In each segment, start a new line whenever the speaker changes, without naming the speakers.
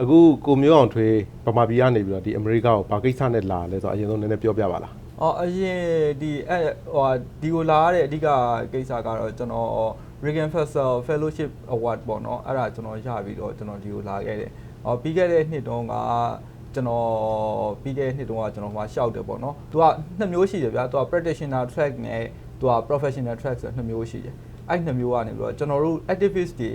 အခုကိုမျိုးအောင်ထွေးဗမာပြည်ကနေပြီးတော့ဒီအမေရိကကိုဘာကိစ္စနဲ့လာလဲဆိုတော့အရင်ဆုံးနည်းနည်းပြောပြပါလား
အော်အရင်ဒီအဲဟိုဟာဒီကိုလာရတဲ့အဓိကကိစ္စကတော့ကျွန်တော် Reagan Festival Fellowship Award ပေါ့နော်အဲ့ဒါကျွန်တော်ရပြီးတော့ကျွန်တော်ဒီကိုလာခဲ့တယ်။အော်ပြီးခဲ့တဲ့နှစ်တုန်းကကျွန်တော်ပြီးခဲ့တဲ့နှစ်တုန်းကကျွန်တော်ဟိုမှာရှောက်တယ်ပေါ့နော်။ तू ကနှစ်မျိုးရှိတယ်ဗျာ။ तू က practitioner track နဲ့ तू က professional track ဆိုနှစ်မျိုးရှိတယ်။အဲ့နှစ်မျိုးကနေပြီးတော့ကျွန်တော်တို့ activist တွေ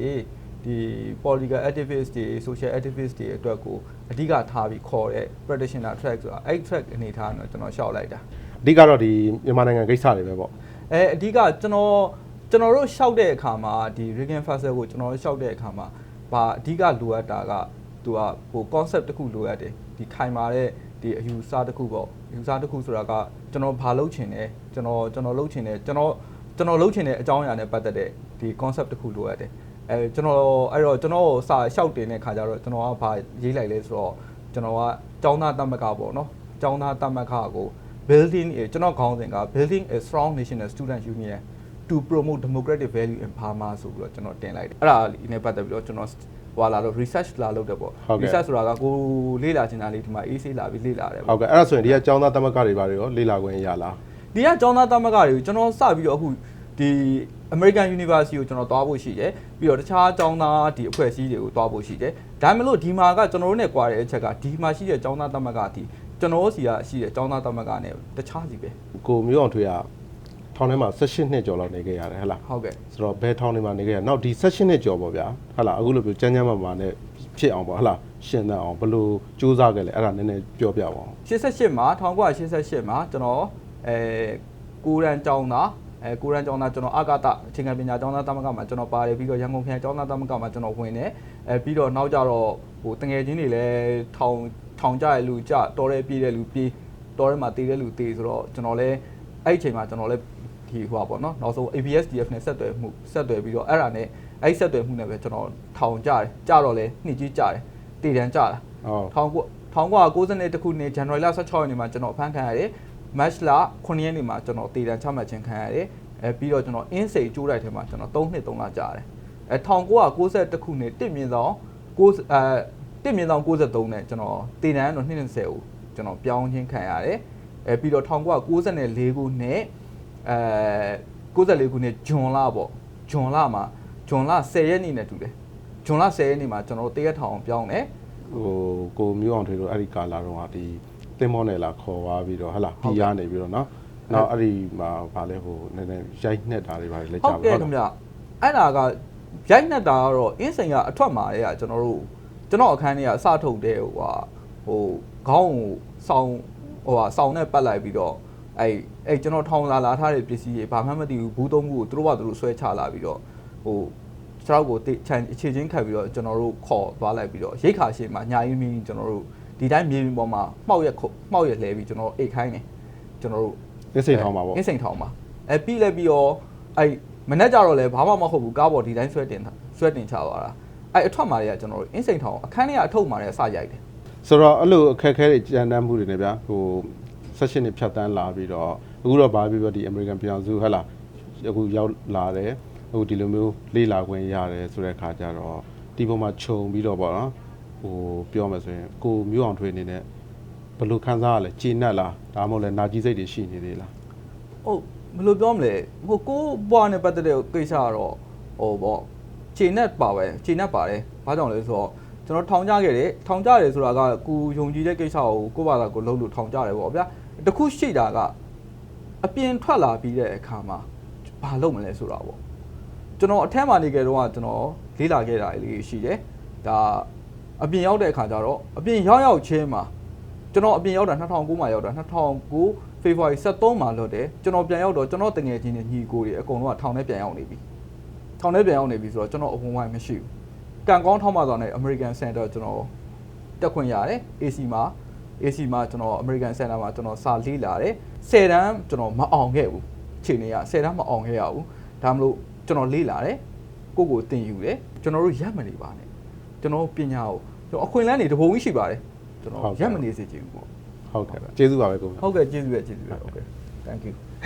ဒီ political activist တွေ social activist တွေအတွက်ကိုအဓိကထားပြီးခေါ်တဲ့ practitioner track ဆိုတာအဲ့ track အနေထားတော့ကျွန်တော်ရှောက်လိုက်တာ
အဓိကတော့ဒီမြန်မာနိုင်ငံကိစ္စတွေပဲပေါ့
အဲအဓိကကျွန်တော်ကျွန်တော်တို့ရှောက်တဲ့အခါမှာဒီ Regan Festival ကိုကျွန်တော်တို့ရှောက်တဲ့အခါမှာဗာအဓိကလိုအပ်တာကသူကဟို concept တစ်ခုလိုအပ်တယ်ဒီခိုင်မာတဲ့ဒီအယူဆတစ်ခုပေါ့အယူဆတစ်ခုဆိုတာကကျွန်တော်ဘာလုပ်ချင်လဲကျွန်တော်ကျွန်တော်လုပ်ချင်တယ်ကျွန်တော်ကျွန်တော်လုပ်ချင်တဲ့အကြောင်းအရာနဲ့ပတ်သက်တဲ့ဒီ concept တစ်ခုလိုအပ်တယ် အဲကျွန်တော်အဲ့တော့ကျွန်တော်စာရှောက်တင်တဲ့ခါကျတော့ကျွန်တော်ကဘာရေးလိုက်လဲဆိုတော့ကျွန်တော်ကကျောင်းသားတမကပေါ့နော်ကျောင်းသားတမကကို building ကျွန်တော်ခေါင်းစဉ်က building a strong national student union to promote democratic value in Burma ဆိုပြီးတော့ကျွန်တော်တင်လိုက်တယ်အဲ့ဒါလေးနဲ့ပတ်သက်ပြီးတော့ကျွန်တော်ဟွာလာတော့ research လာလုပ်တယ်ပေါ့ research ဆိုတာကကိုလေ့လာချင်တာလေးဒီမှာ AC လာပြီးလေ့လာတယ်
ဟု
ပေါ့
တ်ကဲ့အဲ့ဒါဆိုရင်ဒီကចောင်းသားသမဂ္ဂတွေဘာတွေရောလေ့လာခွင့်ရလား
ဒီကကျောင်းသားသမဂ္ဂတွေကိုကျွန်တော်စပြီးတော့အခုဒီ American University ကိုကျွန်တော်သွားဖို့ရှိတယ်ပြီးတော့တခြားကျောင်းသားဒီအဖွဲ့အစည်းတွေကိုသွားဖို့ရှိတယ်ဒါမှမဟုတ်ဒီမှာကကျွန်တော်တို့နဲ့ကြွားတဲ့အချက်ကဒီမှာရှိတဲ့ကျောင်းသားသမဂ္ဂဒီကျွန်တော်တို့စီကရှိတဲ့ကျောင်းသားသမဂ္ဂနဲ့တခြားစီပဲ
ကိုမျိုးအောင်ထွေးကထောင်ထဲမှာ18နှစ်ကျော်လောက်နေခဲ့ရတယ်ဟဟလား
ဟုတ်ကဲ့
ဆိုတော့ဘယ်ထောင်ထဲမှာနေခဲ့ရနောက်ဒီ18နှစ်ကျော်ပေါ့ဗျာဟဟလားအခုလိုပြောကျန်းကျန်းမာမာနဲ့ဖြစ်အောင်ပေါ့ဟဟလားရှင်သန်အောင်ဘယ်လိုစူးစမ်းခဲ့လဲအဲ့ဒါနည်းနည်းပြောပြပါအောင်
88မှာ1988မှာကျွန်တော်အဲကိုရန်ကျောင်းသား အဲကိုရန်ကျောင်းသားကျွန်တော်အာဂတအခြေခံပညာကျောင်းသားတမကမှာကျွန်တော်ပါတယ်ပြီးတော့ရန်ကုန်ခရိုင်ကျောင်းသားတမကမှာကျွန်တော်ဝင်တယ်အဲပြီးတော့နောက်ကြတော့ဟိုတငယ်ချင်းတွေလည်းထောင်ထောင်ကြရလူကြတော်ရဲပြေးတဲ့လူပြေးတော်ရဲမှာတည်တဲ့လူတည်ဆိုတော့ကျွန်တော်လည်းအဲ့ဒီအချိန်မှာကျွန်တော်လည်းဒီဟိုပါပေါ့နော်နောက်ဆုံး ABSDF နဲ့ဆက်သွယ်မှုဆက်သွယ်ပြီးတော့အဲ့ဒါနဲ့အဲ့ဒီဆက်သွယ်မှုနဲ့ပဲကျွန်တော်ထောင်ကြတယ်ကြတော့လဲနှစ်ကြီးကြတယ်တည်တန်းကြတာ
ဟုတ်
1992ခုနှစ်ဇန်နဝါရီလ16ရက်နေ့မှာကျွန်တော်ဖမ်းခံရတယ်။ match လ9ရက်နေ့မှာကျွန်တော်တည်တံချမှတ်ခြင်းခံရတယ်။အဲပြီးတော့ကျွန်တော်အင်းစိန်ကျိုးတိုက်ထဲမှာကျွန်တော်3နှစ်3လကြာတယ်။အဲ1992ခုနှစ်တစ်မြင့်ဆောင်6အဲတစ်မြင့်ဆောင်63နဲ့ကျွန်တော်တည်တံတော့20ကိုကျွန်တော်ပြောင်းခြင်းခံရတယ်။အဲပြီးတော့1994ခုနှစ်အဲ94ခုနှစ်ဂျွန်လပေါ့ဂျွန်လမှာဂျွန်လ10ရက်နေ့နဲ့တူတယ်။ဂျွန်လ10ရက်နေ့မှာကျွန်တော်တရက်ထောင်ပြောင်းတယ်။
ဟိုကိုမျိုးအောင်ထွေးတို့အဲ့ဒီကာလာတော့ကဒီ တင်းမောနယ်လာခေါ်သွားပြီးတော့ဟလာပြီးရနေပြီးတော့နော်နောက်အဲ့ဒီမှာဗာလဲဟိုနည်းနည်းရိုက်နှက်တာတွေဗာလဲ
လ
က်
ချ
ပါဟုတ်ကဲ့
ခင်ဗျအဲ့ဒါကရိုက်နှက်တာကတော့အင်းစိန်ကအထွက်မှာတဲ့ကကျွန်တော်တို့ကျွန်တော်အခန်းထဲကစထုတ်တဲ့ဟိုဟာဟိုခေါင်းကိုဆောင်းဟိုဟာဆောင်းနဲ့ပတ်လိုက်ပြီးတော့အဲ့အဲ့ကျွန်တော်ထောင်လာလာထားတဲ့ပစ္စည်းတွေဘာမှမသိဘူးဘူးသုံးခုကိုသူတို့ကသူတို့ဆွဲချလာပြီးတော့ဟိုကျွန်တော်ကိုအခြေချင်းခတ်ပြီးတော့ကျွန်တော်တို့ခေါ်သွားလိုက်ပြီးတော့ရိတ်ခါရှိမှညာရင်းမင်းကျွန်တော်တို့ ဒီတိုင်းမြေပြင်ပေါ်မှာမှောက်ရက်ခုတ်မှောက်ရက်လဲပြီးကျွန်တော်အိတ်ခိုင်းတယ်ကျွန်တော်တို့
ရစိတ်ထောင်းပါပေါ့
အင်းစိန်ထောင်ပါအဲပြီးလဲပြီးတော့အဲ့မနေ့ကျတော့လဲဘာမှမဟုတ်ဘူးကားပေါ်ဒီတိုင်းဆွဲတင်တာဆွဲတင်ချသွားတာအဲ့အထွက်မှာတွေကကျွန်တော်တို့အင်းစိန်ထောင်အခန်းထဲကအထုပ်မှာတွေကစရိုက်တယ်
ဆိုတော့အဲ့လိုအခက်အခဲတွေကြံတမ်းမှုတွေနဲ့ဗျာဟိုဆက်ရှင်တွေဖြတ်တန်းလာပြီးတော့အခုတော့ဗာပြီးတော့ဒီ American ပြည်အောင်စုဟဟလားအခုရောက်လာတယ်အခုဒီလိုမျိုးလေးလာခွင့်ရတယ်ဆိုတဲ့ခါကျတော့ဒီပုံမှာခြုံပြီးတော့ပေါ့နော် ဟိုပြောမယ်ဆိုရင်ကိုမျိုးအောင်ထွေးအနေနဲ့ဘယ်လိုခံစားရလဲကျေနပ်လားဒါမှမဟုတ်လဲနာကြီးစိတ်တွေရှိနေသေးလား
ဟုတ်ဘယ်လိုပြောမလဲဟိုကိုဘွားနဲ့ပတ်သက်တဲ့ကိစ္စကတော့ဟိုပေါ့ခြေနဲ့ပါပဲခြေနဲ့ပါတယ်ဘာကြောင့်လဲဆိုတော့ကျွန်တော်ထောင်ကြခဲ့တယ်ထောင်ကြတယ်ဆိုတာကကိုယုံကြည်တဲ့ကိစ္စကိုကိုယ့်ဘာသာကိုလှုပ်လို့ထောင်ကြတယ်ပေါ့ဗျာတခုရှိတာကအပြင်ထွက်လာပြီးတဲ့အခါမှာဘာလုပ်မလဲဆိုတာပေါ့ကျွန်တော်အထက်မှာနေကြတော့ကျွန်တော်လေးလာခဲ့တာလေးရှိတယ်ဒါ အပြင်ရောက်တဲ့အခါကျတော့အပြင်ရောက်ရောက်ချင်းမှာကျွန်တော်အပြင်ရောက်တာ2009မှာရောက်တာ2009 February 23မှာလွတ်တယ်ကျွန်တော်ပြန်ရောက်တော့ကျွန်တော်တငယ်ချင်းတွေညီကိုတွေအကုန်လုံးကထောင်ထဲပြန်ရောက်နေပြီထောင်ထဲပြန်ရောက်နေပြီဆိုတော့ကျွန်တော်အဝန်းဝိုင်းမရှိဘူးကံကောင်းထောက်မှသွားတဲ့ American Center ကျွန်တော်တက်ခွင့်ရတယ် AC မှာ AC မှာကျွန်တော် American Center မှာကျွန်တော်စာလေးလာတယ်10တန်းကျွန်တော်မအောင်ခဲ့ဘူးခြေနေရ10တန်းမအောင်ခဲ့ရဘူးဒါမလို့ကျွန်တော်လေးလာတယ်ကိုကိုတင်ယူတယ်ကျွန်တော်တို့ရက်မနေပါနဲ့ ကျွန်တော်ပညာကိုကျွန်တော်အခွင့်အလမ်းတွေတပုံကြီးရှိပါတယ်ကျွန်တော်ရက်မနေစေချင်ဘူးပေါ့
ဟုတ်ကဲ့ကျေးဇူးပါပဲကို
ဟုတ်ကဲ့ကျေးဇူးပဲကျေးဇူးပဲဟုတ်ကဲ့ thank you